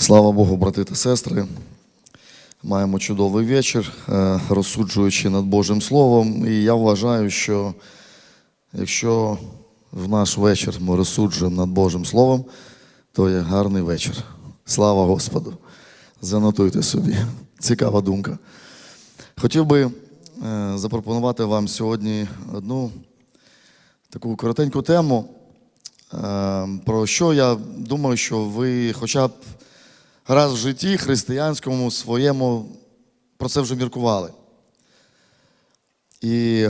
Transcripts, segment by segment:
Слава Богу, брати та сестри. Маємо чудовий вечір, е, розсуджуючи над Божим Словом. І я вважаю, що якщо в наш вечір ми розсуджуємо над Божим Словом, то є гарний вечір. Слава Господу. Занотуйте собі. Цікава думка. Хотів би е, запропонувати вам сьогодні одну таку коротеньку тему, е, про що я думаю, що ви хоча б раз в житті християнському своєму про це вже міркували. І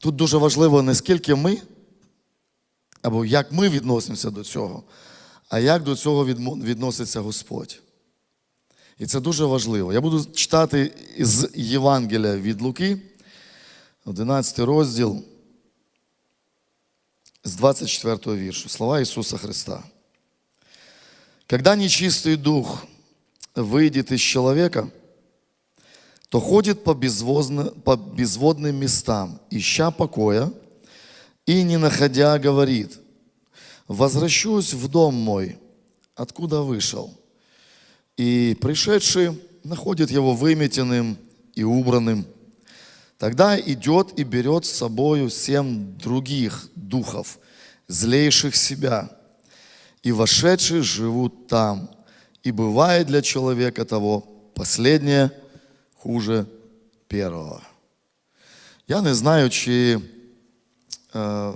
тут дуже важливо не скільки ми, або як ми відносимося до цього, а як до цього відноситься Господь. І це дуже важливо. Я буду читати із Євангелія від Луки, 11 розділ з 24 віршу. Слова Ісуса Христа. Когда нечистый дух выйдет из человека, то ходит по, по безводным местам, ища покоя, и, не находя, говорит, «Возвращусь в дом мой, откуда вышел». И пришедший находит его выметенным и убранным. Тогда идет и берет с собою семь других духов, злейших себя – и вошедшие живут там. И бывает для человека того последнее хуже первого. Я не знаю, чи е,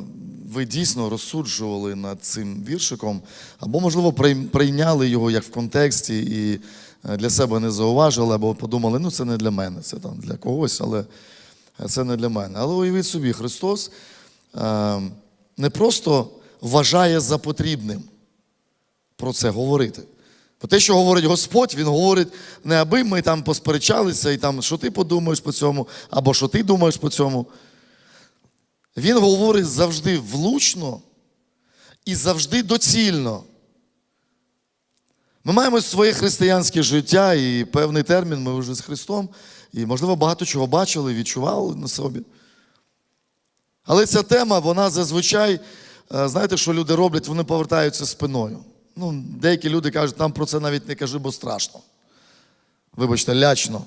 ви дійсно розсуджували над цим віршиком, або, можливо, прийняли його як в контексті і е, для себе не зауважили, або подумали, ну це не для мене, це там для когось, але це не для мене. Але уявіть собі, Христос е, не просто вважає за потрібним про це говорити. Бо те, що говорить Господь, Він говорить не аби ми там посперечалися і там, що ти подумаєш по цьому, або що ти думаєш по цьому. Він говорить завжди влучно і завжди доцільно. Ми маємо своє християнське життя і певний термін ми вже з Христом, і, можливо, багато чого бачили, відчували на собі. Але ця тема, вона зазвичай, е, знаєте, що люди роблять, вони повертаються спиною. Ну, деякі люди кажуть, нам про це навіть не кажи, бо страшно. Вибачте, лячно.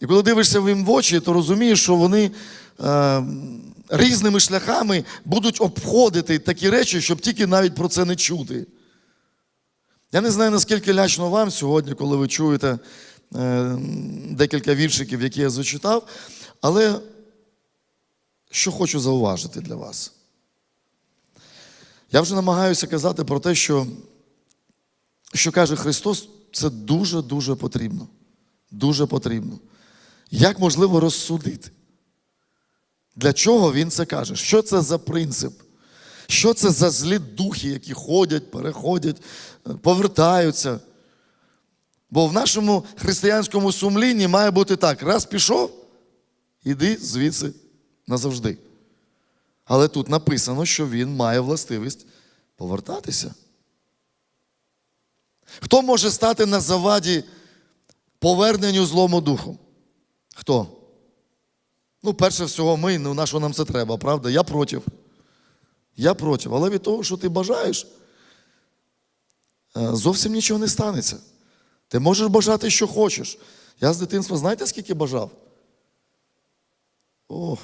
І коли дивишся їм в очі, то розумієш, що вони е, різними шляхами будуть обходити такі речі, щоб тільки навіть про це не чути. Я не знаю, наскільки лячно вам сьогодні, коли ви чуєте е, декілька віршиків, які я зачитав, але що хочу зауважити для вас. Я вже намагаюся казати про те, що, що каже Христос, це дуже-дуже потрібно. Дуже потрібно. Як можливо розсудити? Для чого він це каже? Що це за принцип? Що це за злі духи, які ходять, переходять, повертаються? Бо в нашому християнському сумлінні має бути так: раз пішов, іди звідси назавжди. Але тут написано, що він має властивість повертатися. Хто може стати на заваді поверненню злому духу? Хто? Ну, перше всього, ми, ну на що нам це треба, правда? Я проти. Я проти. Але від того, що ти бажаєш, е, зовсім нічого не станеться. Ти можеш бажати, що хочеш. Я з дитинства, знаєте, скільки бажав? Ох.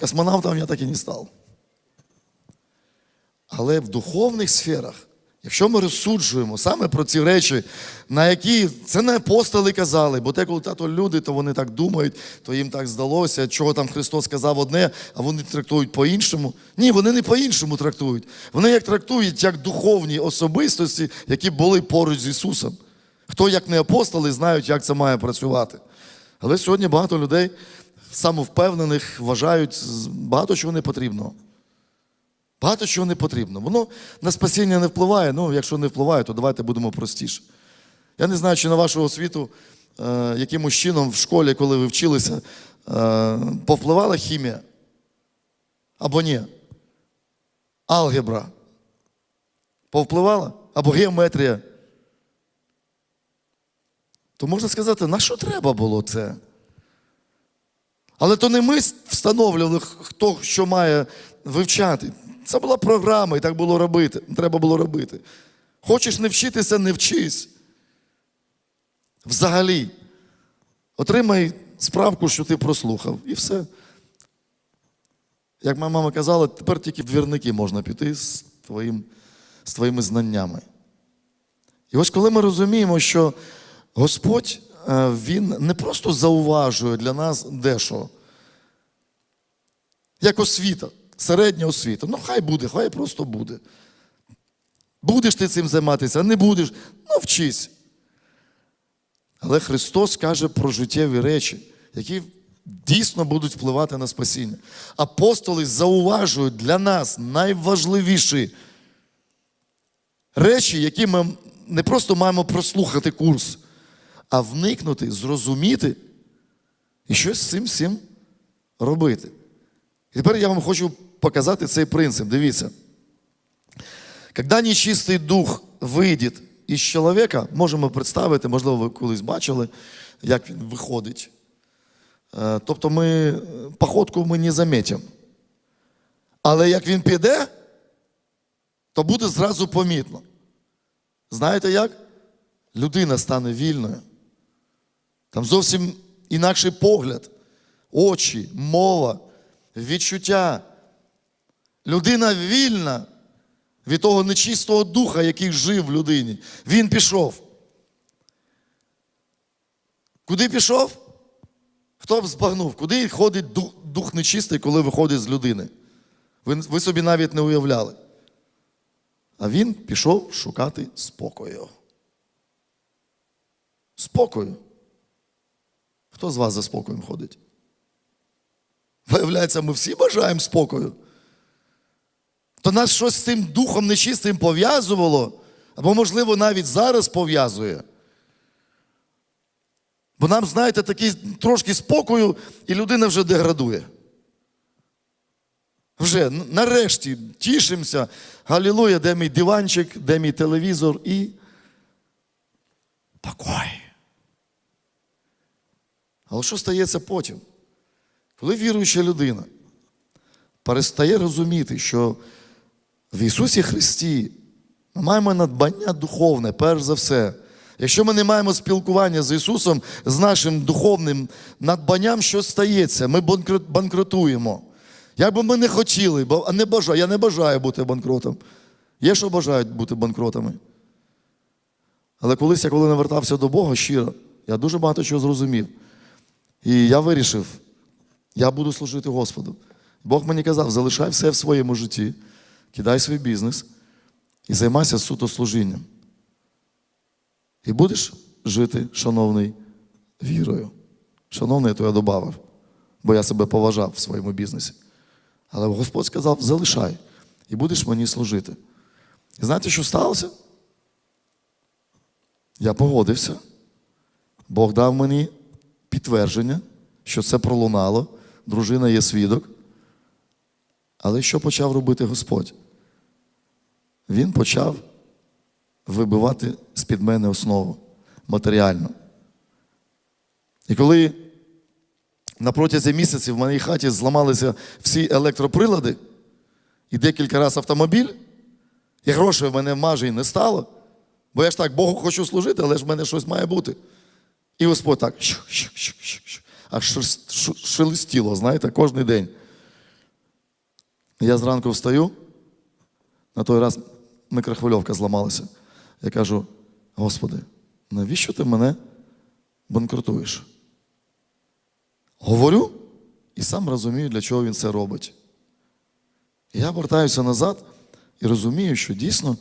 Космонавтом я так і не став. Але в духовних сферах, якщо ми розсуджуємо саме про ці речі, на які це не апостоли казали, бо те, коли тато люди, то вони так думають, то їм так здалося, чого там Христос сказав одне, а вони трактують по-іншому. Ні, вони не по-іншому трактують. Вони як трактують як духовні особистості, які були поруч з Ісусом. Хто, як не апостоли, знають, як це має працювати. Але сьогодні багато людей самовпевнених вважають багато чого не потрібно. Багато чого не потрібно. Воно на спасіння не впливає. Ну, якщо не впливає, то давайте будемо простіше. Я не знаю, чи на вашу освіту е, якимось чином в школі, коли ви вчилися, е, повпливала хімія? Або ні? Алгебра. Повпливала? Або геометрія? То можна сказати, на що треба було це? Але то не ми встановлювали, хто що має вивчати. Це була програма, і так було робити. Треба було робити. Хочеш не вчитися, не вчись. Взагалі. Отримай справку, що ти прослухав, і все. Як моя мама казала, тепер тільки двірники можна піти з, твоїм, з твоїми знаннями. І ось коли ми розуміємо, що Господь Він не просто зауважує для нас дещо, як освіта, середня освіта. Ну, хай буде, хай просто буде. Будеш ти цим займатися, не будеш, ну вчись. Але Христос каже про життєві речі, які дійсно будуть впливати на спасіння. Апостоли зауважують для нас найважливіші речі, які ми не просто маємо прослухати курс, а вникнути, зрозуміти і щось з цим всім робити. І тепер я вам хочу показати цей принцип. Дивіться. Когда нечистий дух вийде із чоловіка, можемо представити, можливо, ви колись бачили, як він виходить. Е, Тобто ми походку ми не замітимо. Але як він піде, то буде зразу помітно. Знаєте як? Людина стане вільною. Там зовсім інакший погляд, очі, мова, відчуття. Людина вільна від того нечистого духа, який жив в людині. Він пішов. Куди пішов? Хто б збагнув? Куди ходить дух, дух нечистий, коли виходить з людини? Ви, ви собі навіть не уявляли. А він пішов шукати спокою. Спокою. Хто з вас за спокоєм ходить? Виявляється, ми всі бажаємо спокою. То нас щось з цим духом нечистим пов'язувало, або, можливо, навіть зараз пов'язує. Бо нам, знаєте, такий трошки спокою, і людина вже деградує. Вже нарешті тішимося. Галілуя, де мій диванчик, де мій телевізор і покой. Але що стається потім? Коли віруюча людина перестає розуміти, що в Ісусі Христі ми маємо надбання духовне, перш за все. Якщо ми не маємо спілкування з Ісусом, з нашим духовним надбанням, що стається? Ми банкрутуємо. Як би ми не хотіли, бо не бажаю, я не бажаю бути банкротом. Є, що бажають бути банкротами. Але колись я коли навертався до Бога щиро, я дуже багато чого зрозумів. І я вирішив, я буду служити Господу. Бог мені казав, залишай все в своєму житті, кидай свій бізнес і займайся суто служінням. І будеш жити, шановний, вірою. Шановний, то я додав, бо я себе поважав в своєму бізнесі. Але Господь сказав, залишай, і будеш мені служити. І знаєте, що сталося? Я погодився. Бог дав мені підтвердження, що це пролунало, дружина є свідок. Але що почав робити Господь? Він почав вибивати з-під мене основу матеріально. І коли на протязі місяців в моїй хаті зламалися всі електроприлади і декілька разів автомобіль, і грошей в мене майже й не стало, бо я ж так Богу хочу служити, але ж в мене щось має бути. І Господь так аж шелестіло, знаєте, кожен день. Я зранку встаю, на той раз микрохвильовка зламалася. Я кажу: Господи, навіщо ти мене банкрутуєш? Говорю і сам розумію, для чого він це робить. Я вертаюся назад і розумію, що дійсно е,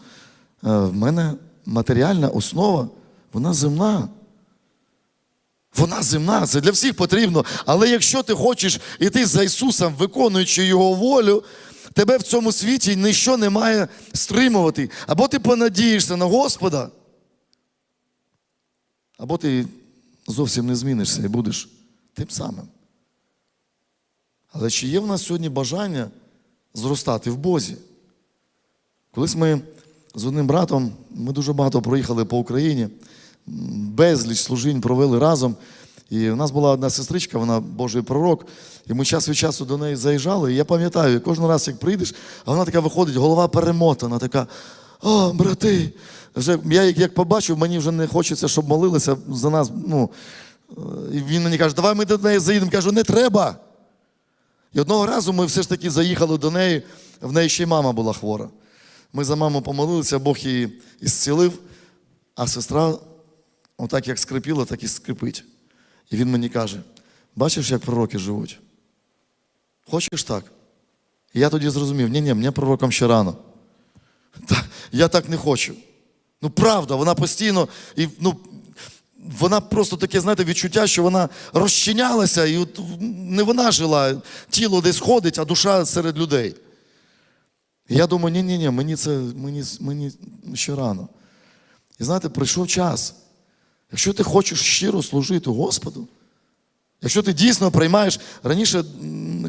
в мене матеріальна основа, вона земна. Вона земна, це для всіх потрібно. Але якщо ти хочеш іти за Ісусом, виконуючи Його волю, тебе в цьому світі ніщо не має стримувати. Або ти понадієшся на Господа, або ти зовсім не змінишся і будеш тим самим. Але чи є в нас сьогодні бажання зростати в Бозі? Колись ми з одним братом, ми дуже багато проїхали по Україні, безліч служінь провели разом. І в нас була одна сестричка, вона Божий пророк, і ми час від часу до неї заїжджали. І я пам'ятаю, кожен раз, як прийдеш, а вона така виходить, голова перемотана, така. О, брати, вже я як, побачив, мені вже не хочеться, щоб молилися за нас. Ну, і він мені каже, давай ми до неї заїдемо. Кажу, не треба. І одного разу ми все ж таки заїхали до неї, в неї ще й мама була хвора. Ми за маму помолилися, Бог її ісцілив, а сестра, отак як скрипіла, так і скрипить. І він мені каже: бачиш, як пророки живуть? Хочеш так? І я тоді зрозумів, ні, ні, мені пророком ще рано. Та, я так не хочу. Ну, правда, вона постійно, і, ну, вона просто таке, знаєте, відчуття, що вона розчинялася, і от не вона жила, тіло десь ходить, а душа серед людей. І я думаю, ні, ні, ні, мені це мені, мені ще рано. І знаєте, прийшов час. Якщо ти хочеш щиро служити Господу, якщо ти дійсно приймаєш, раніше,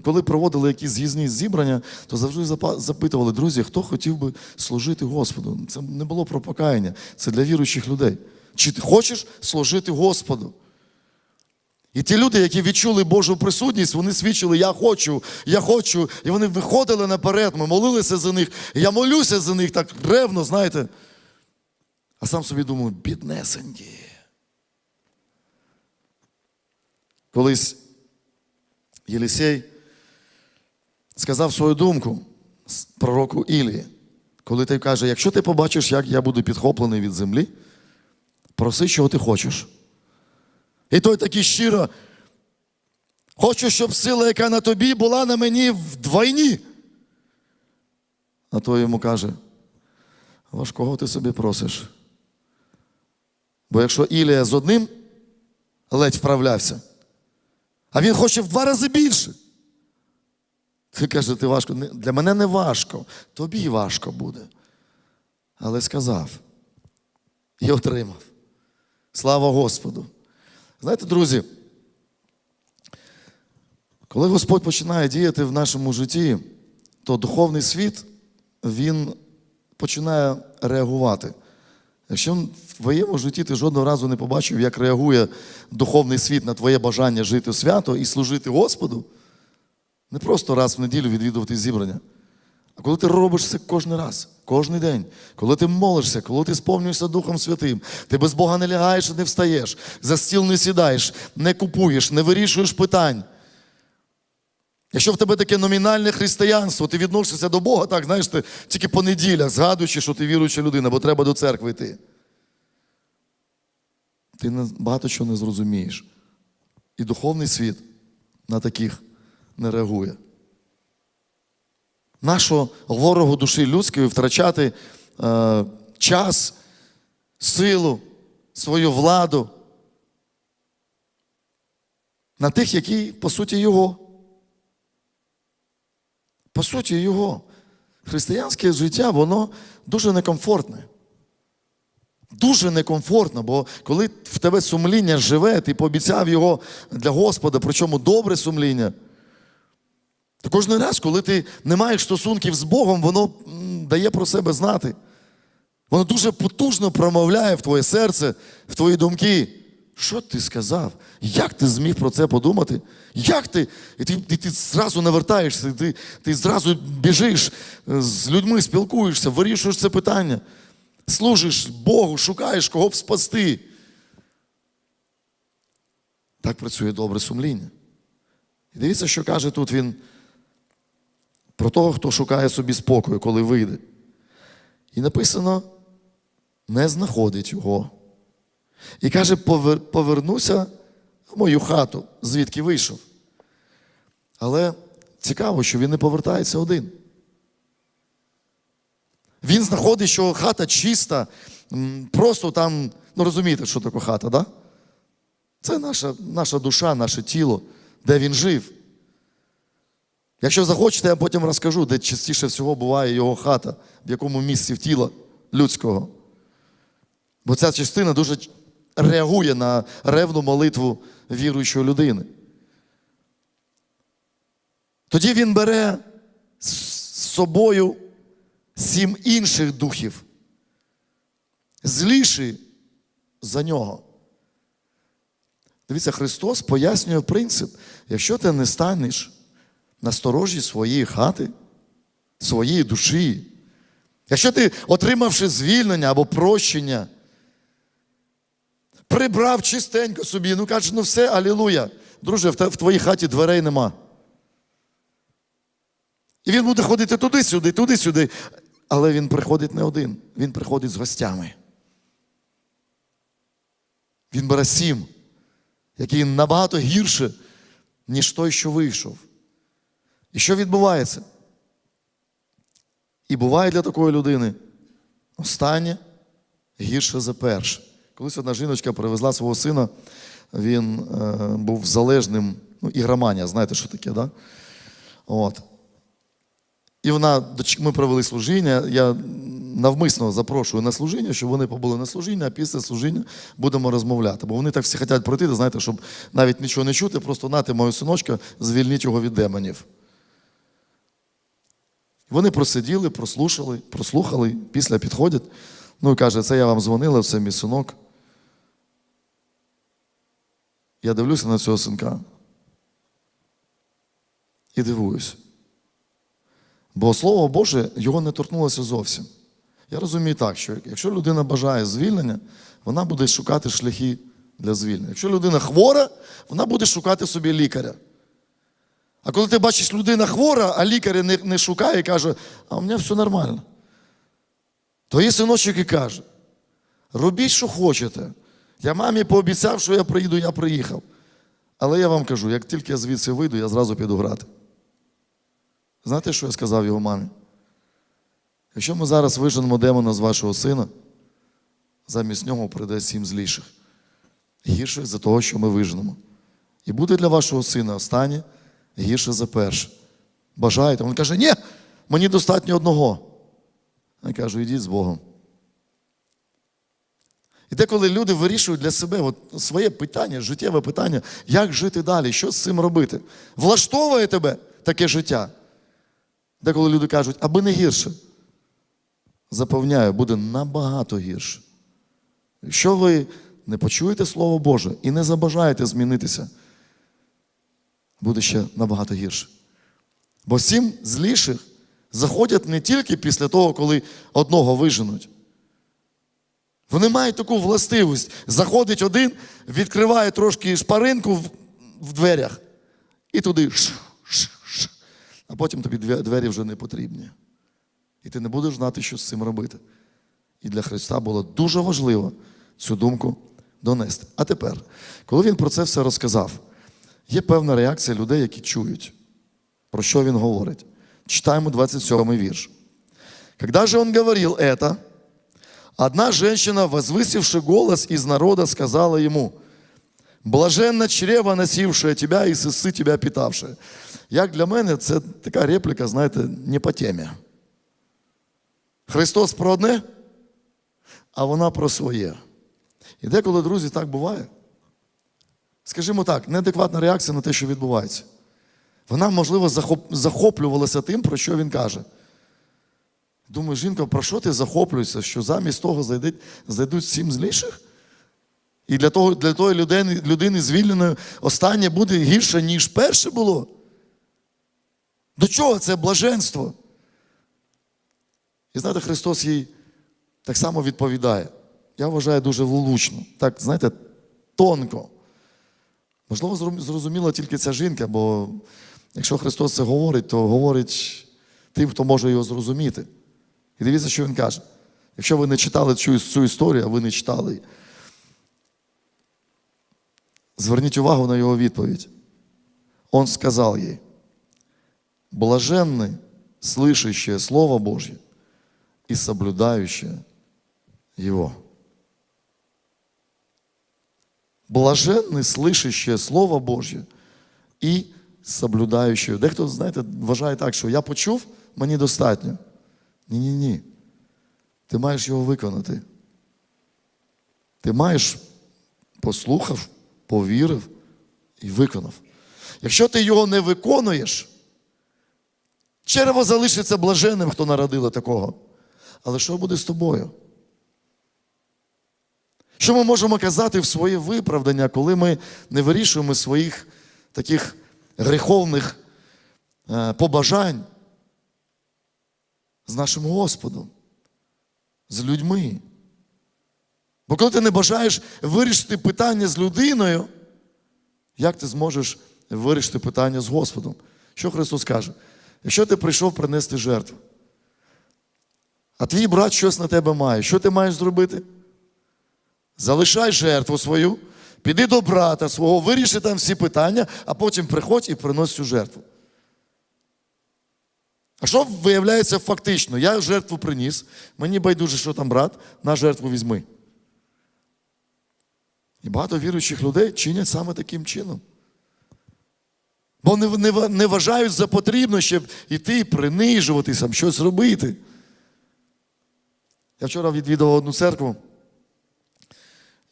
коли проводили якісь з'їзні зібрання, то завжди запитували, друзі, хто хотів би служити Господу. Це не було про покаяння, це для віруючих людей. Чи ти хочеш служити Господу? І ті люди, які відчули Божу присутність, вони свідчили, я хочу, я хочу. І вони виходили наперед, ми молилися за них. Я молюся за них так ревно, знаєте. А сам собі думаю, біднесенькі. Колись Єлісей сказав свою думку пророку Ілії, коли той каже, якщо ти побачиш, як я буду підхоплений від землі, проси, чого ти хочеш. І той такий щиро. Хочу, щоб сила, яка на тобі, була на мені вдвойні. А той йому каже: важкого ти собі просиш. Бо якщо Ілія з одним ледь вправлявся, а він хоче в два рази більше. Ти каже, ти важко. Для мене не важко, тобі важко буде. Але сказав і отримав. Слава Господу. Знаєте, друзі, коли Господь починає діяти в нашому житті, то духовний світ він починає реагувати. Якщо в твоєму житті ти жодного разу не побачив, як реагує духовний світ на твоє бажання жити свято і служити Господу, не просто раз в неділю відвідувати зібрання, а коли ти робиш це кожен раз, кожен день, коли ти молишся, коли ти сповнюєшся Духом Святим, ти без Бога не лягаєш і не встаєш, за стіл не сідаєш, не купуєш, не вирішуєш питань. Якщо в тебе таке номінальне християнство, ти відносишся до Бога, так, знаєш, ти тільки по неділях, згадуючи, що ти віруюча людина, бо треба до церкви йти. Ти багато чого не зрозумієш. І духовний світ на таких не реагує. Нашого ворогу душі людської втрачати е, час, силу, свою владу на тих, які, по суті, його. По суті, його. Християнське життя, воно дуже некомфортне. Дуже некомфортно, бо коли в тебе сумління живе, ти пообіцяв його для Господа, причому добре сумління. То кожен раз, коли ти не маєш стосунків з Богом, воно дає про себе знати. Воно дуже потужно промовляє в твоє серце, в твої думки. Що ти сказав? Як ти зміг про це подумати? Як ти? І ти, ти, ти зразу навертаєшся, ти, ти зразу біжиш, е, з людьми спілкуєшся, вирішуєш це питання, служиш Богу, шукаєш, кого б спасти. Так працює добре сумління. І дивіться, що каже тут він про того, хто шукає собі спокою, коли вийде. І написано, не знаходить його. І каже, повернуся в мою хату, звідки вийшов. Але цікаво, що він не повертається один. Він знаходить, що хата чиста, просто там, ну розумієте, що таке хата, да? Це наша, наша душа, наше тіло, де він жив. Якщо захочете, я потім розкажу, де частіше всього буває його хата, в якому місці в тіла людського. Бо ця частина дуже реагує на ревну молитву віруючої людини. Тоді він бере з собою сім інших духів, зліші за нього. Дивіться, Христос пояснює принцип, якщо ти не станеш на сторожі своєї хати, своєї душі, Якщо ти, отримавши звільнення або прощення, прибрав чистенько собі, ну кажеш, ну все, алілуя. Друже, в, в твоїй хаті дверей нема. І він буде ходити туди-сюди, туди-сюди. Але він приходить не один, він приходить з гостями. Він бере сім, який набагато гірше, ніж той, що вийшов. І що відбувається? І буває для такої людини останнє гірше за перше. Колись одна жіночка привезла свого сина, він е, був залежним, ну, ігроманія, знаєте, що таке, да? От. І вона, ми провели служіння. Я навмисно запрошую на служіння, щоб вони побули на служіння, а після служіння будемо розмовляти. Бо вони так всі хочуть пройти, знаєте, щоб навіть нічого не чути, просто нати мого синочка, звільніть його від демонів. Вони просиділи, прослушали, прослухали, після підходять. Ну і каже, це я вам дзвонила, це мій синок. Я дивлюся на цього синка і дивуюсь. Бо Слово Боже його не торкнулося зовсім. Я розумію так, що якщо людина бажає звільнення, вона буде шукати шляхи для звільнення. Якщо людина хвора, вона буде шукати собі лікаря. А коли ти бачиш, людина хвора, а лікаря не, не шукає і каже, а у мене все нормально. То є синочок і каже: робіть, що хочете. Я мамі пообіцяв, що я приїду, я приїхав. Але я вам кажу, як тільки я звідси вийду, я зразу піду грати. Знаєте, що я сказав його мамі? Якщо ми зараз виженемо демона з вашого сина, замість нього прийде сім зліших. Гірших за того, що ми виженемо. І буде для вашого сина останнє гірше за перше. Бажаєте? Він каже, ні, мені достатньо одного. Я кажу, йдіть з Богом. І деколи люди вирішують для себе от своє питання, життєве питання, як жити далі, що з цим робити. Влаштовує тебе таке життя. Деколи люди кажуть, аби не гірше. Запевняю, буде набагато гірше. Якщо ви не почуєте Слово Боже і не забажаєте змінитися, буде ще набагато гірше. Бо сім зліших заходять не тільки після того, коли одного виженуть. Вони мають таку властивість. Заходить один, відкриває трошки шпаринку в, в дверях і туди. Ш, ш, ш. А потім тобі двері вже не потрібні. І ти не будеш знати, що з цим робити. І для Христа було дуже важливо цю думку донести. А тепер, коли він про це все розказав, є певна реакція людей, які чують, про що він говорить. Читаємо 27 вірш. Когда же он говорил это, одна женщина, возвысивши голос из народа, сказала ему, Блаженна чрево, носившее тебя і сиси тебя питавшие. Як для мене, це така репліка, знаєте, не по темі. Христос про одне, а вона про своє. І деколи, друзі, так буває. Скажімо так, неадекватна реакція на те, що відбувається. Вона, можливо, захоп- захоплювалася тим, про що він каже. Думаю, жінка, про що ти захоплюєшся, що замість того зайдуть, зайдуть сім зліших? І для, того, для тої людини, людини звільненої останнє буде гірше, ніж перше було. До чого це блаженство? І знаєте, Христос їй так само відповідає. Я вважаю дуже влучно, так, знаєте, тонко. Можливо, зрозуміла тільки ця жінка, бо якщо Христос це говорить, то говорить тим, хто може його зрозуміти. І дивіться, що він каже. Якщо ви не читали цю, цю історію, а ви не читали, її, зверніть увагу на його відповідь. Он сказал ей, блаженны, слышащие Слово Божье и соблюдающие Его. Блаженны, слышащие Слово Божье і соблюдаючи. Дехто, знаєте, вважає так, що я почув, мені достатньо. Ні-ні ні. Ти маєш його виконати. Ти маєш послухав, повірив і виконав. Якщо ти його не виконуєш, черево залишиться блаженним, хто народило такого. Але що буде з тобою? Що ми можемо казати в своє виправдання, коли ми не вирішуємо своїх таких гріховних е, побажань з нашим Господом? з людьми. Бо коли ти не бажаєш вирішити питання з людиною, як ти зможеш вирішити питання з Господом? Що Христос каже? Якщо ти прийшов принести жертву, а твій брат щось на тебе має, що ти маєш зробити? Залишай жертву свою, піди до брата свого, виріши там всі питання, а потім приходь і принось цю жертву. А що виявляється фактично? Я жертву приніс, мені байдуже, що там брат, на жертву візьми. І багато віруючих людей чинять саме таким чином. Бо не, не, не вважають за потрібно, щоб іти принижуватися, щось робити. Я вчора відвідав одну церкву,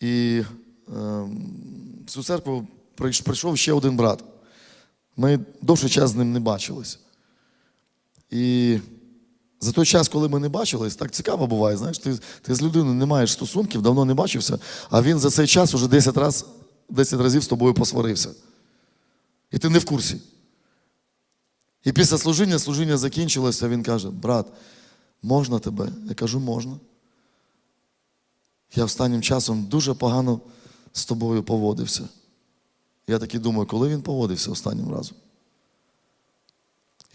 і е, в цю церкву прийшов ще один брат. Ми довший час з ним не бачились. І за той час, коли ми не бачились, так цікаво буває, знаєш, ти, ти з людиною не маєш стосунків, давно не бачився, а він за цей час уже 10, раз, 10 разів з тобою посварився. І ти не в курсі. І після служіння, служіння закінчилося, він каже: брат, можна тебе? Я кажу, можна. Я останнім часом дуже погано з тобою поводився. Я таки думаю, коли він поводився останнім разом?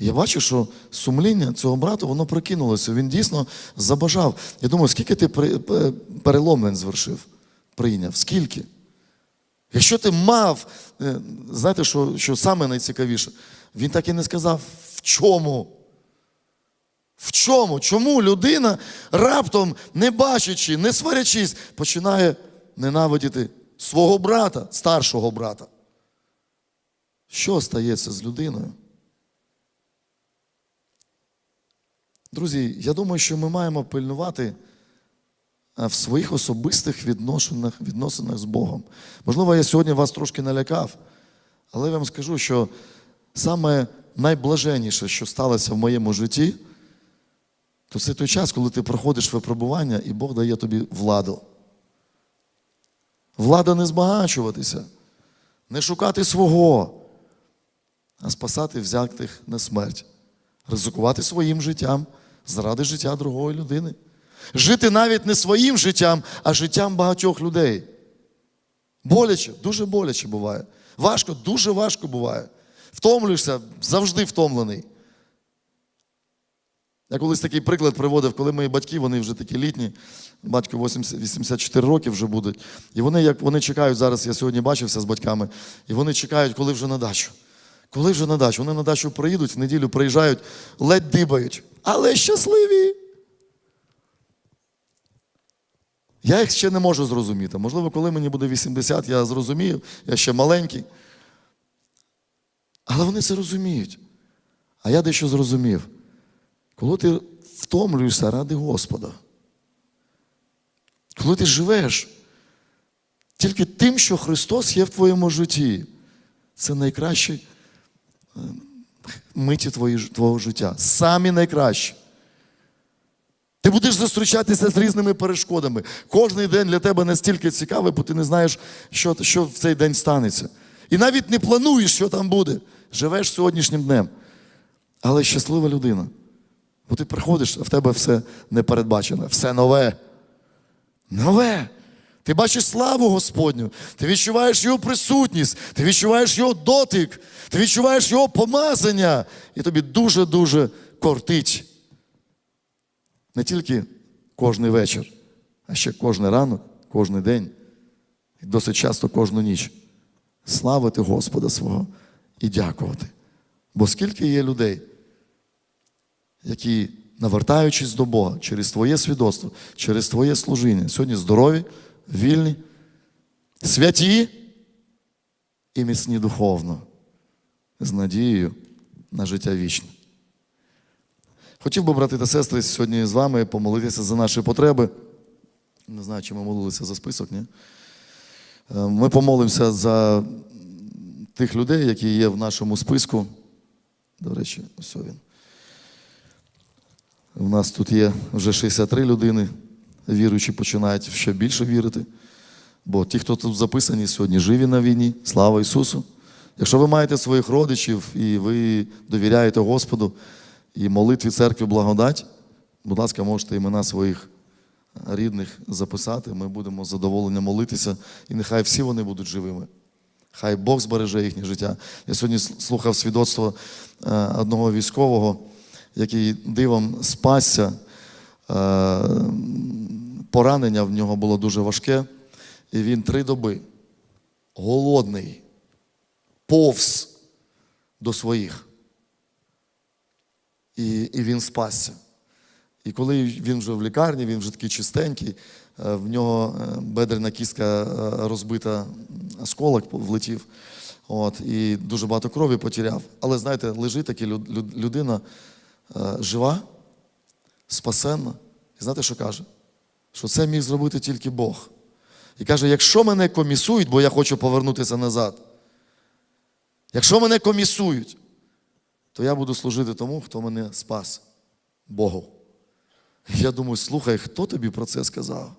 Я бачу, що сумління цього брата, воно прокинулося. Він дійсно забажав. Я думаю, скільки ти переломлень звершив, прийняв? Скільки? Якщо ти мав, е, знаєте, що, що саме найцікавіше, він так і не сказав, в чому. В чому? Чому людина раптом, не бачачи, не сварячись, починає ненавидіти свого брата, старшого брата? Що стається з людиною? Друзі, я думаю, що ми маємо пильнувати в своїх особистих відносинах, відносинах з Богом. Можливо, я сьогодні вас трошки налякав, але я вам скажу, що саме найблаженніше, що сталося в моєму житті, то це той час, коли ти проходиш випробування, і Бог дає тобі владу. Влада не збагачуватися, не шукати свого, а спасати взятих на смерть, ризикувати своїм життям заради життя другої людини. Жити навіть не своїм життям, а життям багатьох людей. Боляче, дуже боляче буває. Важко, дуже важко буває. Втомлюєшся, завжди втомлений. Я колись такий приклад приводив, коли мої батьки, вони вже такі літні, батько 80, 84 роки вже будуть. І вони, як вони чекають зараз, я сьогодні бачився з батьками, і вони чекають, коли вже на дачу. Коли вже на дачу? Вони на дачу приїдуть, в неділю приїжджають, ледь дибають, але щасливі. Я їх ще не можу зрозуміти. Можливо, коли мені буде 80, я зрозумію, я ще маленький. Але вони це розуміють. А я дещо зрозумів. Коли ти втомлюєшся ради Господа, коли ти живеш тільки тим, що Христос є в твоєму житті, це найкращі е, миті твого життя. Самі найкращі. Ти будеш зустрічатися з різними перешкодами. Кожний день для тебе настільки цікавий, бо ти не знаєш, що, що в цей день станеться. І навіть не плануєш, що там буде. Живеш сьогоднішнім днем. Але щаслива людина. Бо ти приходиш, а в тебе все непередбачене, все нове. Нове. Ти бачиш славу Господню, ти відчуваєш Його присутність, ти відчуваєш Його дотик, ти відчуваєш Його помазання, і тобі дуже-дуже кортить. Не тільки кожний вечір, а ще кожний ранок, кожний день, і досить часто кожну ніч. Славити Господа свого і дякувати. Бо скільки є людей, які, навертаючись до Бога через Твоє свідоцтво, через Твоє служіння, сьогодні здорові, вільні, святі і міцні духовно, з надією на життя вічне. Хотів би, брати та сестри, сьогодні з вами помолитися за наші потреби. Не знаю, чи ми молилися за список, ні? Е, Ми помолимося за тих людей, які є в нашому списку. До речі, ось він. У нас тут є вже 63 людини, віруючі починають ще більше вірити. Бо ті, хто тут записані сьогодні, живі на війні. Слава Ісусу! Якщо ви маєте своїх родичів і ви довіряєте Господу і молитві церкві благодать, будь ласка, можете імена своїх рідних записати. Ми будемо з задоволенням молитися, і нехай всі вони будуть живими. Хай Бог збереже їхнє життя. Я сьогодні слухав свідоцтво е, одного військового, який дивом спасся. Е, Поранення в нього було дуже важке, і він три доби голодний, повз до своїх. І, і він спасся. І коли він вже в лікарні, він вже такий чистенький, е, в нього е, бедрена кістка розбита, осколок влетів. От, і дуже багато крові потеряв. Але знаєте, лежить люд- людина жива, спасенна. І знаєте, що каже? Що це міг зробити тільки Бог. І каже: якщо мене комісують, бо я хочу повернутися назад, якщо мене комісують, то я буду служити тому, хто мене спас Богу. Я думаю, слухай, хто тобі про це сказав?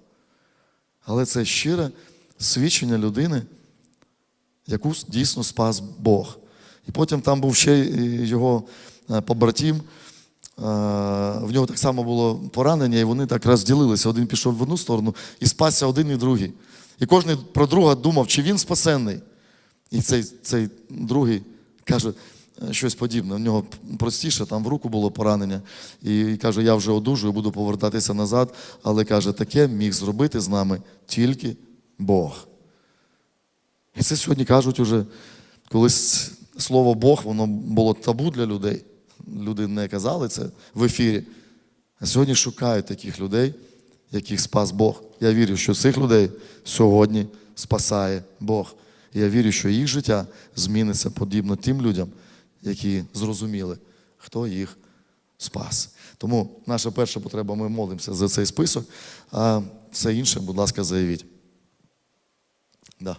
Але це щире свідчення людини, яку дійсно спас Бог. І потім там був ще його е, побратим. е, В нього так само було поранення, і вони так розділилися. Один пішов в одну сторону і спасся один і другий. І кожен про друга думав, чи він спасенний. І цей, цей другий каже е, щось подібне. У нього простіше, там в руку було поранення. І каже, я вже одужую, буду повертатися назад. Але каже, таке міг зробити з нами тільки Бог. І це сьогодні кажуть уже, колись слово Бог, воно було табу для людей. Люди не казали це в ефірі. А сьогодні шукають таких людей, яких спас Бог. Я вірю, що цих людей сьогодні спасає Бог. Я вірю, що їх життя зміниться подібно тим людям, які зрозуміли, хто їх спас. Тому наша перша потреба, ми молимося за цей список, а все інше, будь ласка, заявіть. Да.